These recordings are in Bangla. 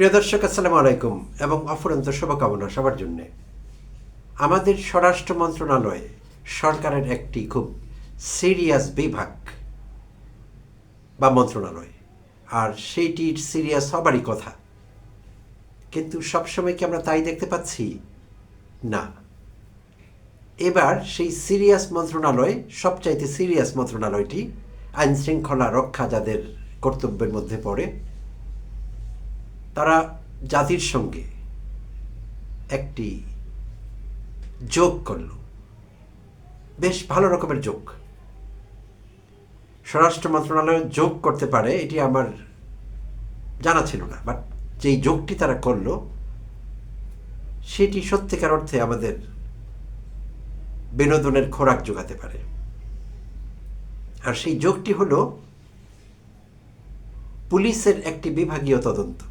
প্রিয় দর্শক, আসসালামু আলাইকুম এবং অফুরন্ত শুভকামনা সবার জন্যে। আমাদের স্বরাষ্ট্র মন্ত্রণালয়ে সরকারের একটি খুব সিরিয়াস বিভাগ বা মন্ত্রণালয়, আর সেইটির সিরিয়াস হবারই কথা। কিন্তু সবসময় কি আমরা তাই দেখতে পাচ্ছি? না। এবার সেই সিরিয়াস মন্ত্রণালয়, সবচাইতে সিরিয়াস মন্ত্রণালয়টি আইন শৃঙ্খলা রক্ষা যাদের কর্তব্যের মধ্যে পড়ে তারা জাতির সঙ্গে একটি যোগ করল। বেশ ভালো রকমের যোগ। স্বরাষ্ট্র মন্ত্রণালয় যোগ করতে পারে, এটি আমার জানা ছিল না, বাট যেই যোগটি তারা করল, সেটি সত্যিকার অর্থে আমাদের বিনোদনের খোরাক যোগাতে পারে। আর সেই যোগটি হলো পুলিশের একটি বিভাগীয় তদন্ত।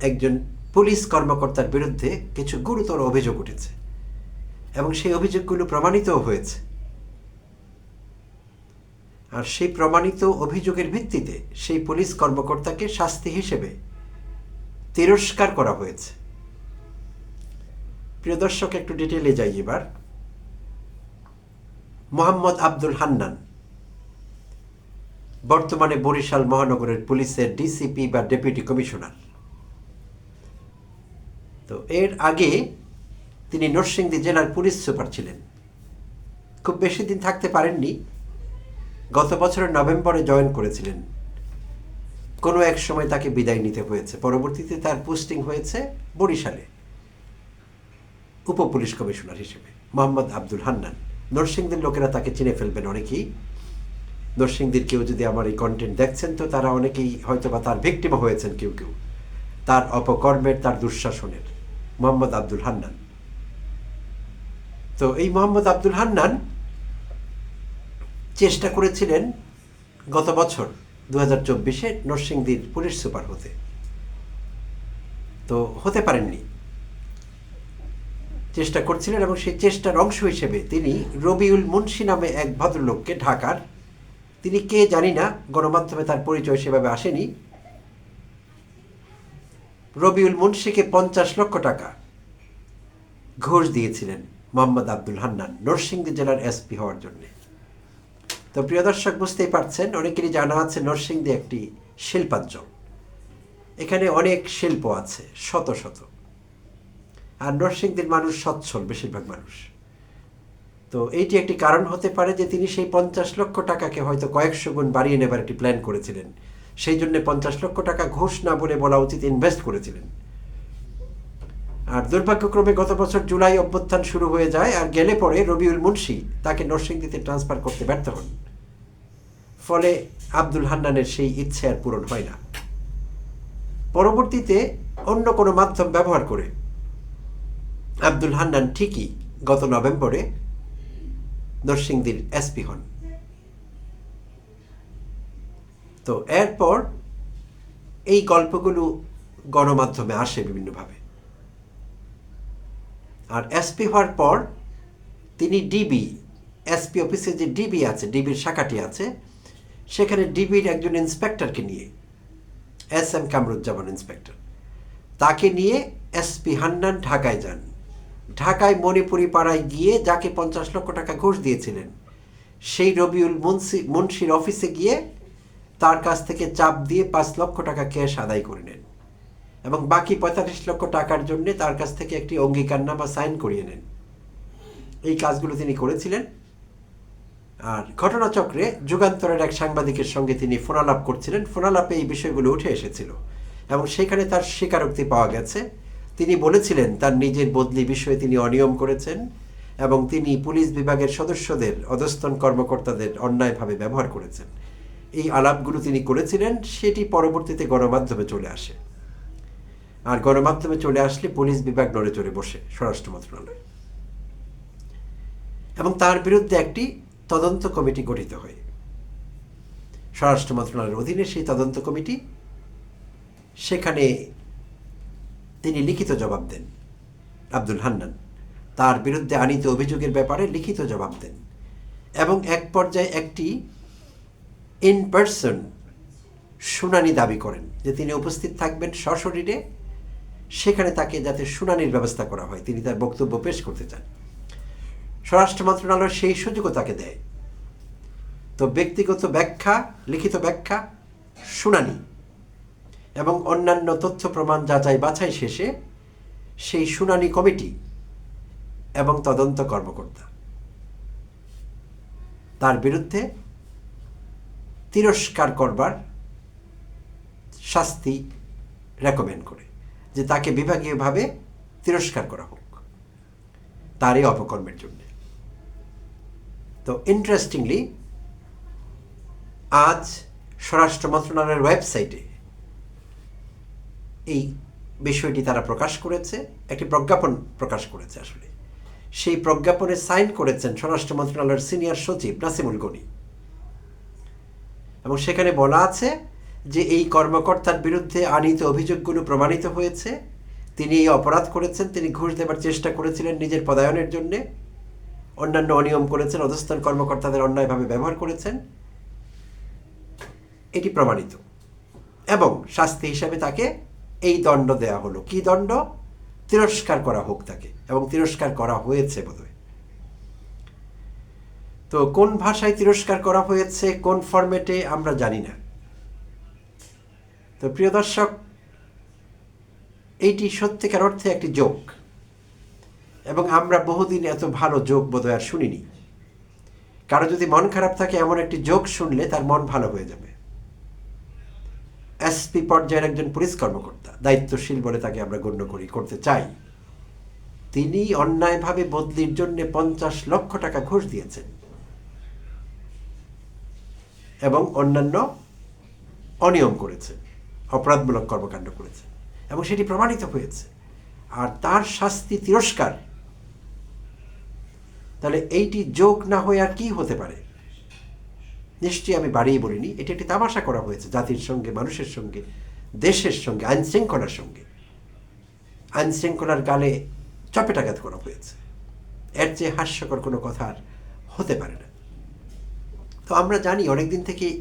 একজন পুলিশ কর্মকর্তার বিরুদ্ধে কিছু গুরুতর অভিযোগ উঠেছে এবং সেই অভিযোগগুলো প্রমাণিতও হয়েছে। আর সেই প্রমাণিত অভিযোগের ভিত্তিতে সেই পুলিশ কর্মকর্তাকে শাস্তি হিসেবে তিরস্কার করা হয়েছে। প্রিয় দর্শক, একটু ডিটেলে যাই এবার। মোহাম্মদ আব্দুল হান্নান বর্তমানে বরিশাল মহানগরের পুলিশের ডিসিপি বা ডেপুটি কমিশনার। তো এর আগে তিনি নরসিংদী জেলার পুলিশ সুপার ছিলেন। খুব বেশি দিন থাকতে পারেননি। গত বছরের নভেম্বরে জয়েন করেছিলেন। কোনো এক সময় তাকে বিদায় নিতে হয়েছে। পরবর্তীতে তার পোস্টিং হয়েছে বরিশালে। উপ পুলিশ কমিশনার হিসেবে, মোহাম্মদ আব্দুল হান্নান। নরসিংদীর লোকেরা তাকে চিনে ফেলবেন অনেকেই। নরসিংদীর কেউ যদি আমার এই কন্টেন্ট দেখছেন, তো তারা অনেকেই হয়তো বা তার ভিক্টিম হয়েছেন কেউ কেউ। তার অপকর্মের, তার দুঃশাসনের। মোহাম্মদ আব্দুল হান্নান। তো এই মোহাম্মদ আব্দুল হান্নান চেষ্টা করেছিলেন গত বছর দু হাজার চব্বিশে নরসিংদীর পুলিশ সুপার হতে। তো হতে পারেননি। চেষ্টা করছিলেন এবং সেই চেষ্টার অংশ হিসেবে তিনি রবিউল মুন্সি নামে এক ভদ্রলোককে ঢাকার, তিনি কে জানি না, গণমাধ্যমে তার পরিচয় সেভাবে আসেনি, রবিউল মুন্সিকে পঞ্চাশ লক্ষ টাকা ঘুষ দিয়েছিলেন মোহাম্মদ আব্দুল হান্নান, নরসিংদী জেলার এসপি হওয়ার জন্য। তো প্রিয় দর্শক, বুঝতেই পারছেন, অনেকেরই জানা আছে নরসিংদী একটি শিল্পাঞ্চল। এখানে অনেক শিল্প আছে, শত শত। আর নরসিংদীর মানুষ সচ্ছল, বেশিরভাগ মানুষ। তো এইটি একটি কারণ হতে পারে যে তিনি সেই পঞ্চাশ লক্ষ টাকাকে হয়তো কয়েকশো গুণ বাড়িয়ে নেবার একটি প্ল্যান করেছিলেন। সেই জন্য পঞ্চাশ লক্ষ টাকা ঘুষ না বলে বলা উচিত ইনভেস্ট করেছিলেন। আর দুর্ভাগ্যক্রমে গত বছর জুলাই অভ্যুত্থান শুরু হয়ে যায় আর গেলে পরে রবিউল মুন্সি তাকে নরসিংদীতে ট্রান্সফার করতে ব্যর্থ হন। ফলে আব্দুল হান্নানের সেই ইচ্ছে আর পূরণ হয় না। পরবর্তীতে অন্য কোনো মাধ্যম ব্যবহার করে আব্দুল হান্নান ঠিকই গত নভেম্বরে নরসিংদীর এসপি হন। তো এরপর এই গল্পগুলো গণমাধ্যমে আসে বিভিন্নভাবে। আর এসপি হওয়ার পর তিনি ডিবি এসপি অফিসে যে ডিবি আছে ডিবির শাখাটি আছে, সেখানে ডিবির একজন ইন্সপেক্টরকে নিয়ে এস এম কামরুজ্জামান ইন্সপেক্টর তাকে নিয়ে এসপি হান্নান ঢাকায় যান। ঢাকায় মণিপুরি পাড়ায় গিয়ে যাকে পঞ্চাশ লক্ষ টাকা ঘুষ দিয়েছিলেন, সেই রবিউল মুন্সি, মুন্সির অফিসে গিয়ে তার কাছ থেকে চাপ দিয়ে পাঁচ লক্ষ টাকা ক্যাশ আদায় করে নেন। এবং বাকি পঁয়তাল্লিশ লক্ষ টাকার জন্য তার কাছ থেকে একটি অঙ্গীকারনামা সাইন করিয়ে নেন। এই কাজগুলো তিনি করেছিলেন। আর ঘটনাচক্রে যুগান্তরের এক সাংবাদিকের সঙ্গে তিনি ফোনালাপ করছিলেন। ফোনালাপে এই বিষয়গুলো উঠে এসেছিল এবং সেখানে তার স্বীকারোক্তি পাওয়া গেছে। তিনি বলেছিলেন, তার নিজের বদলি বিষয়ে তিনি অনিয়ম করেছেন এবং তিনি পুলিশ বিভাগের সদস্যদের, অধস্তন কর্মকর্তাদের অন্যায়ভাবে ব্যবহার করেছেন। এই আলাপগুলো তিনি করেছিলেন, সেটি পরবর্তীতে গণমাধ্যমে চলে আসে। আর গণমাধ্যমে চলে আসলে পুলিশ বিভাগ নড়ে চড়ে বসে স্বরাষ্ট্র মন্ত্রণালয়। এবং তার বিরুদ্ধে একটি তদন্ত কমিটি গঠিত হয়। স্বরাষ্ট্র মন্ত্রণালয়ের অধীনে সেই তদন্ত কমিটি, সেখানে তিনি লিখিত জবাব দেন, আব্দুল হান্নান। তার বিরুদ্ধে আনিত অভিযোগের ব্যাপারে লিখিত জবাব দেন এবং এক পর্যায়ে একটি ইন পার্সন শুনানি দাবি করেন যে তিনি উপস্থিত থাকবেন সশরীরে সেখানে তাকে যাতে শুনানির ব্যবস্থা করা হয়, তিনি তার বক্তব্য পেশ করতে চান। স্বরাষ্ট্র মন্ত্রণালয় সেই সুযোগও তাকে দেয়। তো ব্যক্তিগত ব্যাখ্যা, লিখিত ব্যাখ্যা, শুনানি এবং অন্যান্য তথ্য প্রমাণ যাচাই বাছাই শেষে সেই শুনানি কমিটি এবং তদন্ত কর্মকর্তা। তার বিরুদ্ধে তিরস্কার করবার শাস্তি রেকমেন্ড করে। যে তাকে বিভাগীয়ভাবে তিরস্কার করা হোক। তার এই অপকর্মের জন্য। তো ইন্টারেস্টিংলি আজ স্বরাষ্ট্র মন্ত্রণালয়ের ওয়েবসাইটে এই বিষয়টি তারা প্রকাশ করেছে, একটি প্রজ্ঞাপন প্রকাশ করেছে আসলে। সেই প্রজ্ঞাপনে সাইন করেছেন স্বরাষ্ট্র মন্ত্রণালয়ের সিনিয়র সচিব নাসিমুল গনি। এবং সেখানে বলা আছে যে এই কর্মকর্তার বিরুদ্ধে আনিত অভিযোগগুলো প্রমাণিত হয়েছে, তিনি এই অপরাধ করেছেন, তিনি ঘুষ দেবার চেষ্টা করেছিলেন নিজের পদায়নের জন্য, অন্যান্য অনিয়ম করেছেন অধস্থান কর্মকর্তাদের অন্যায়ভাবে ব্যবহার করেছেন, এটি প্রমাণিত। এবং শাস্তি হিসাবে তাকে এই দণ্ড দেয়া হলো। কি দণ্ড? তিরস্কার করা হোক তাকে, এবং তিরস্কার করা হয়েছে বোধহয়। তো কোন ভাষায় তিরস্কার করা হয়েছে, কোন ফরম্যাটে আমরা জানি না। তো প্রিয় দর্শক, এইটি সত্যিকার অর্থে একটি যোগ। এবং আমরা বহুদিন এত ভালো যোগ বোধহয় আর শুনিনি। কারও যদি মন খারাপ থাকে, এমন একটি যোগ শুনলে তার মন ভালো হয়ে যাবে। এসপি পর্যায়ের একজন পুলিশ কর্মকর্তা, দায়িত্বশীল বলে তাকে আমরা গণ্য করি, করতে চাই। তিনি অন্যায়ভাবে বদলির জন্য পঞ্চাশ লক্ষ টাকা ঘুষ দিয়েছেন। এবং অন্যান্য অনিয়ম করেছে অপরাধমূলক কর্মকাণ্ড করেছে এবং সেটি প্রমাণিত হয়েছে। আর তার শাস্তি তিরস্কার। তাহলে এইটি যোগ না হয়ে আর কি হতে পারে? নিশ্চয়ই আমি বাড়িয়ে বলিনি, এটি একটি তামাশা করা হয়েছে জাতির সঙ্গে, মানুষের সঙ্গে, দেশের সঙ্গে আইন শৃঙ্খলার সঙ্গে। আইন শৃঙ্খলার গালে চপেটাঘাত করা হয়েছে। এর চেয়ে হাস্যকর কোনো কথা আর হতে পারে না। তো আমরা জানি অনেকদিন থেকে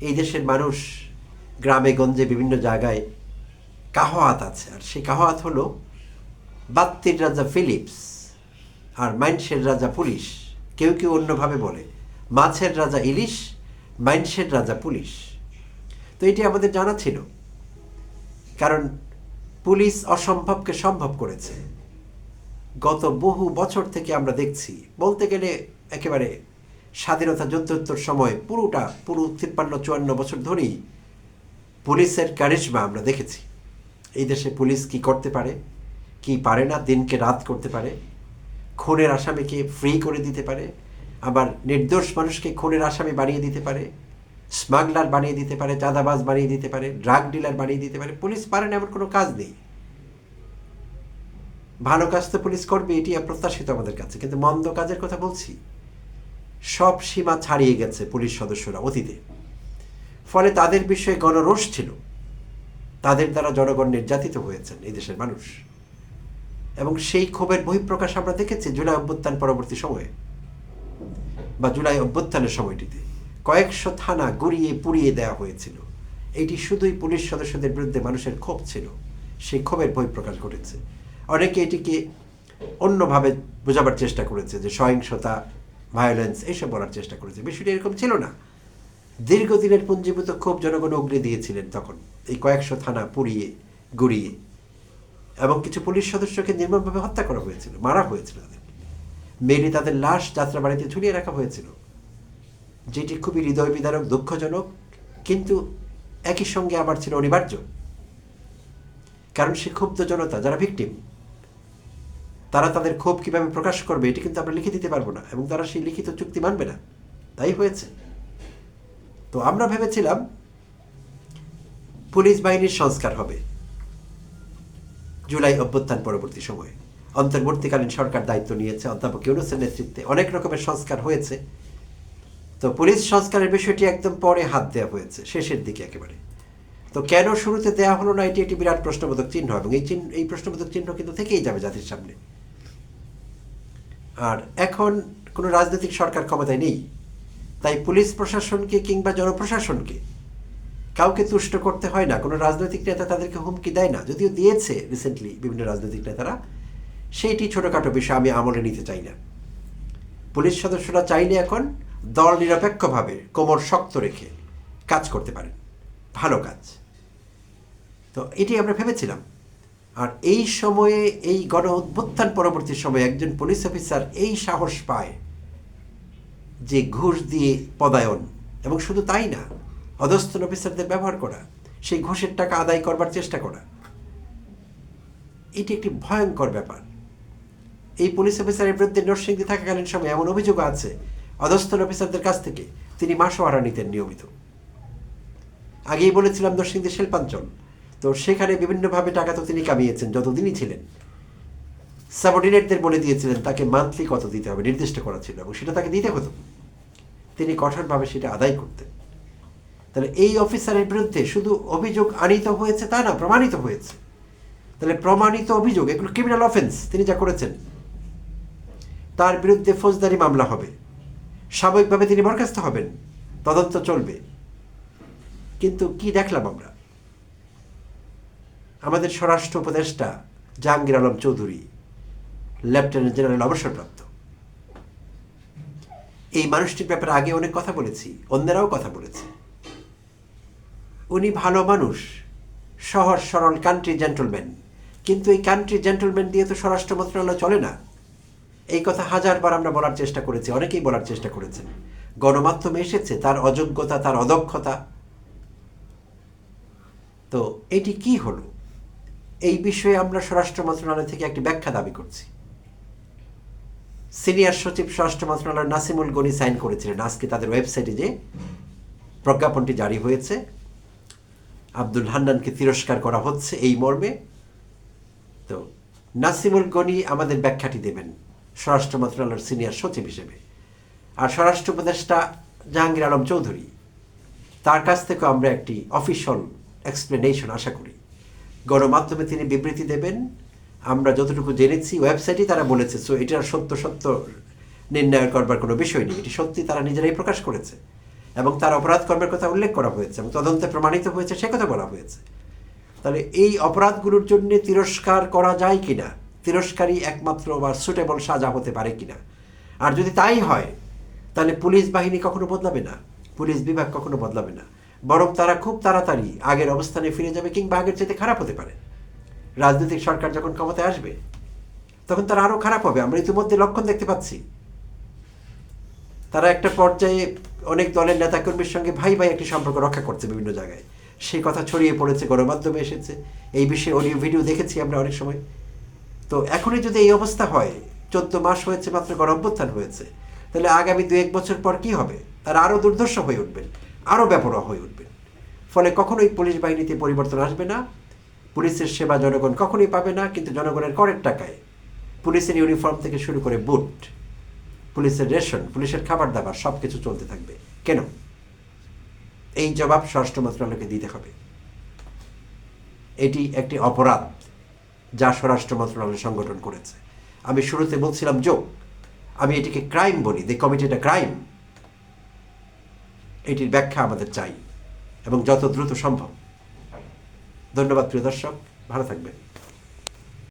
এই দেশের মানুষ গ্রামে, গঞ্জে বিভিন্ন জায়গায় কাহাত আছে। আর সেই কাহাত হলো, বাত্তির রাজা ফিলিপস আর মাইনসের রাজা পুলিশ। কেউ কেউ অন্যভাবে বলে, মাছের রাজা ইলিশ মাইনসের রাজা পুলিশ। তো এটি আমাদের জানা ছিল। কারণ পুলিশ অসম্ভবকে সম্ভব করেছে। গত বহু বছর থেকে আমরা দেখছি, বলতে গেলে একেবারে স্বাধীনতা যুদ্ধোত্তর সময় পুরোটা, পুরো তিপ্পান্ন, চুয়ান্ন বছর ধরেই পুলিশের কারিশমা আমরা দেখেছি। এই দেশে পুলিশ কি করতে পারে, কি পারে না, দিনকে রাত করতে পারে, খুনের আসামিকে ফ্রি করে দিতে পারে, আবার নির্দোষ মানুষকে খুনের আসামি বানিয়ে দিতে পারে স্মাগলার বানিয়ে দিতে পারে, চাঁদাবাজ বানিয়ে দিতে পারে ড্রাগ ডিলার বানিয়ে দিতে পারে, পুলিশ পারে না এমন কোনো কাজ নেই। ভালো কাজ তো পুলিশ করবে, এটি প্রত্যাশিত আমাদের কাছে, কিন্তু মন্দ কাজের কথা বলছি। সব সীমা ছাড়িয়ে গেছে পুলিশ সদস্যরা, অতীতে। ফলে তাদের বিষয়ে গণরোষ ছিল। তাদের দ্বারা জনগণ নির্যাতিত হয়েছেন এই দেশের মানুষ। এবং সেই ক্ষোভের বহিঃপ্রকাশ আমরা দেখেছি জুলাই অভ্যুত্থান পরবর্তী সময়ে বা জুলাই অভ্যুত্থানের সময়টিতে। কয়েকশো থানা গুড়িয়ে পুড়িয়ে দেওয়া হয়েছিল। এটি শুধুই পুলিশ সদস্যদের বিরুদ্ধে মানুষের ক্ষোভ ছিল। সেই ক্ষোভের বহিঃপ্রকাশ ঘটেছে। অনেকে এটিকে অন্যভাবে বোঝাবার চেষ্টা করেছে যে সহিংসতা ভায়োলেন্স এইসব বলার চেষ্টা করেছে। বিষয়টি এরকম ছিল না। দীর্ঘদিনের পুঞ্জীভূত ক্ষোভ জনগণ অগ্নি দিয়েছিলেন তখন। এই কয়েকশো থানা পুড়িয়ে, গুড়িয়ে এবং কিছু পুলিশ সদস্যকে নির্মমভাবে হত্যা করা হয়েছিল, মারা হয়েছিল তাদের। মেরে তাদের লাশ যাত্রাবাড়িতে ঝুলিয়ে রাখা হয়েছিল, যেটি খুবই হৃদয় বিদারক দুঃখজনক, কিন্তু একই সঙ্গে আবার ছিল অনিবার্য। কারণ সে ক্ষুব্ধ জনতা, যারা ভিকটিম তারা তাদের ক্ষোভ কীভাবে প্রকাশ করবে, এটি কিন্তু আমরা লিখে দিতে পারব না, এবং তারা সেই লিখিত চুক্তি মানবে না। তাই হয়েছে। তো আমরা ভেবেছিলাম পুলিশ বাহিনীর সংস্কার হবে। জুলাই অভ্যুত্থান পরবর্তী সময়ে। অন্তর্বর্তীকালীন সরকার দায়িত্ব নিয়েছে অধ্যাপক ইউনুসের নেতৃত্বে। অনেক রকমের সংস্কার হয়েছে। তো পুলিশ সংস্কারের বিষয়টি একদম পরে হাত দেওয়া হয়েছে, শেষের দিকে একেবারে। তো কেন শুরুতে দেওয়া হলো না? এটি একটি বিরাট প্রশ্নবোধক চিহ্ন এবং এই চিহ্ন এই প্রশ্নবোধক চিহ্ন কিন্তু থেকেই যাবে জাতির সামনে। আর এখন কোনো রাজনৈতিক সরকার ক্ষমতায় নেই। তাই পুলিশ প্রশাসনকে কিংবা জনপ্রশাসনকে কাউকে তুষ্ট করতে হয় না। কোনো রাজনৈতিক নেতা তাদেরকে হুমকি দেয় না। যদিও দিয়েছে রিসেন্টলি বিভিন্ন রাজনৈতিক নেতারা। সেইটি ছোটোখাটো বিষয়, আমি আমলে নিতে চাই না। পুলিশ সদস্যরা চাইলে এখন দল নিরপেক্ষভাবে কোমর শক্ত রেখে কাজ করতে পারেন। ভালো কাজ। তো এটি আমরা ভেবেছিলাম। আর এই সময়ে এই গণ অভ্যুত্থান পরবর্তী সময়ে একজন পুলিশ অফিসার এই সাহস পায় যে ঘুষ দিয়ে পদায়ন, এবং শুধু তাই না অধস্থন অফিসারদের ব্যবহার করা, সেই ঘুষের টাকা আদায় করবার চেষ্টা করা। এটি একটি ভয়ঙ্কর ব্যাপার। এই পুলিশ অফিসারের বিরুদ্ধে নরসিংদী থাকাকালীন সময় এমন অভিযোগ আছে অধস্থন অফিসারদের কাছ থেকে তিনি মাসোহারা নিতেন নিয়মিত। আগেই বলেছিলাম নরসিংদী শিল্পাঞ্চল, তো সেখানে বিভিন্নভাবে টাকা তো তিনি কামিয়েছেন, যতদিনই ছিলেন। সাবঅর্ডিনেটদের বলে দিয়েছিলেন, তাকে মান্থলি কত দিতে হবে নির্দিষ্ট করা ছিল এবং সেটা তাকে দিতে হতো। তিনি কঠোরভাবে সেটা আদায় করতেন। তাহলে এই অফিসারের বিরুদ্ধে শুধু অভিযোগ আনিত হয়েছে তা না, প্রমাণিত হয়েছে। তাহলে প্রমাণিত অভিযোগ, এগুলো ক্রিমিনাল অফেন্স তিনি যা করেছেন, তার বিরুদ্ধে ফৌজদারি মামলা হবে। স্বাভাবিকভাবে তিনি বরখাস্ত হবেন, তদন্ত চলবে। কিন্তু কি দেখলাম আমরা? আমাদের স্বরাষ্ট্র উপদেষ্টা জাহাঙ্গীর আলম চৌধুরী লেফটেন্যান্ট জেনারেল অবসরপ্রাপ্ত। এই মানুষটির ব্যাপারে আগে অনেক কথা বলেছি, অন্যরাও কথা বলেছে। উনি ভালো মানুষ সহজ সরল কান্ট্রি জেন্টলম্যান কিন্তু এই কান্ট্রি জেন্টলম্যান দিয়ে তো স্বরাষ্ট্র মন্ত্রণালয় চলে না। এই কথা হাজারবার আমরা বলার চেষ্টা করেছি, অনেকেই বলার চেষ্টা করেছেন। গণমাধ্যমে এসেছে, তার অযোগ্যতা, তার অদক্ষতা। তো এটি কি হলো? এই বিষয়ে আমরা স্বরাষ্ট্র মন্ত্রণালয় থেকে একটি ব্যাখ্যা দাবি করছি। সিনিয়র সচিব স্বরাষ্ট্র মন্ত্রণালয় নাসিমুল গনি সাইন করেছিলেন। আজকে তাদের ওয়েবসাইটে যে প্রজ্ঞাপনটি জারি হয়েছে, আব্দুল হান্নানকে তিরস্কার করা হচ্ছে এই মর্মে। তো নাসিমুল গনি আমাদের ব্যাখ্যাটি দেবেন স্বরাষ্ট্র মন্ত্রণালয়ের সিনিয়র সচিব হিসেবে। আর স্বরাষ্ট্র উপদেষ্টা জাহাঙ্গীর আলম চৌধুরী, তার কাছ থেকেও আমরা একটি অফিসিয়াল এক্সপ্লেনেশন আশা করি। গণমাধ্যমে তিনি বিবৃতি দেবেন আমরা যতটুকু জেনেছি ওয়েবসাইটে তারা বলেছে সো এটার সত্য সত্য নির্ণয় করবার কোনো বিষয় নেই। এটি সত্যি, তারা নিজেরাই প্রকাশ করেছে। এবং তার অপরাধ কর্মের কথা উল্লেখ করা হয়েছে এবং তদন্তে প্রমাণিত হয়েছে, সে কথা বলা হয়েছে। তাহলে এই অপরাধগুলোর জন্য তিরস্কার করা যায় কিনা? তিরস্কারই একমাত্র বা সুটেবল সাজা হতে পারে কি না আর যদি তাই হয়, তাহলে পুলিশ বাহিনী কখনো বদলাবে না? পুলিশ বিভাগ কখনো বদলাবে না? বরং তারা খুব তাড়াতাড়ি আগের অবস্থানে ফিরে যাবে কিংবা আগের চাইতে খারাপ হতে পারে। রাজনৈতিক সরকার যখন ক্ষমতায় আসবে, তখন তারা আরও খারাপ হবে। আমরা ইতিমধ্যে লক্ষণ দেখতে পাচ্ছি। তারা একটা পর্যায়ে অনেক দলের নেতাকর্মীর সঙ্গে ভাই ভাই একটি সম্পর্ক রক্ষা করছে বিভিন্ন জায়গায়। সেই কথা ছড়িয়ে পড়েছে, গণমাধ্যমে এসেছে। এই বিষয়ে অডিও ভিডিও দেখেছি আমরা অনেক সময়। তো এখনই যদি এই অবস্থা হয়, চোদ্দ মাস হয়েছে মাত্র গণঅভ্যুত্থান হয়েছে, তাহলে আগামী দু এক বছর পর কি হবে? তারা আরও দুর্দর্শ হয়ে উঠবেন আরও ব্যাপরোয়া হয়ে উঠবেন। ফলে কখনোই পুলিশ বাহিনীতে পরিবর্তন আসবে না। পুলিশের সেবা জনগণ কখনোই পাবে না, কিন্তু জনগণের করের টাকায়। পুলিশের ইউনিফর্ম থেকে শুরু করে বুট, পুলিশের রেশন, পুলিশের খাবার দাবার সব কিছু চলতে থাকবে। কেন? এই জবাব স্বরাষ্ট্র মন্ত্রণালয়কে দিতে হবে। এটি একটি অপরাধ যা স্বরাষ্ট্র মন্ত্রণালয় সংগঠন করেছে। আমি শুরুতে বলছিলাম যোগ আমি এটিকে ক্রাইম বলি দে কমিটেড এ ক্রাইম। এটির ব্যাখ্যা আমাদের চাই, এবং যত দ্রুত সম্ভব। ধন্যবাদ প্রিয় দর্শক। ভালো থাকবেন।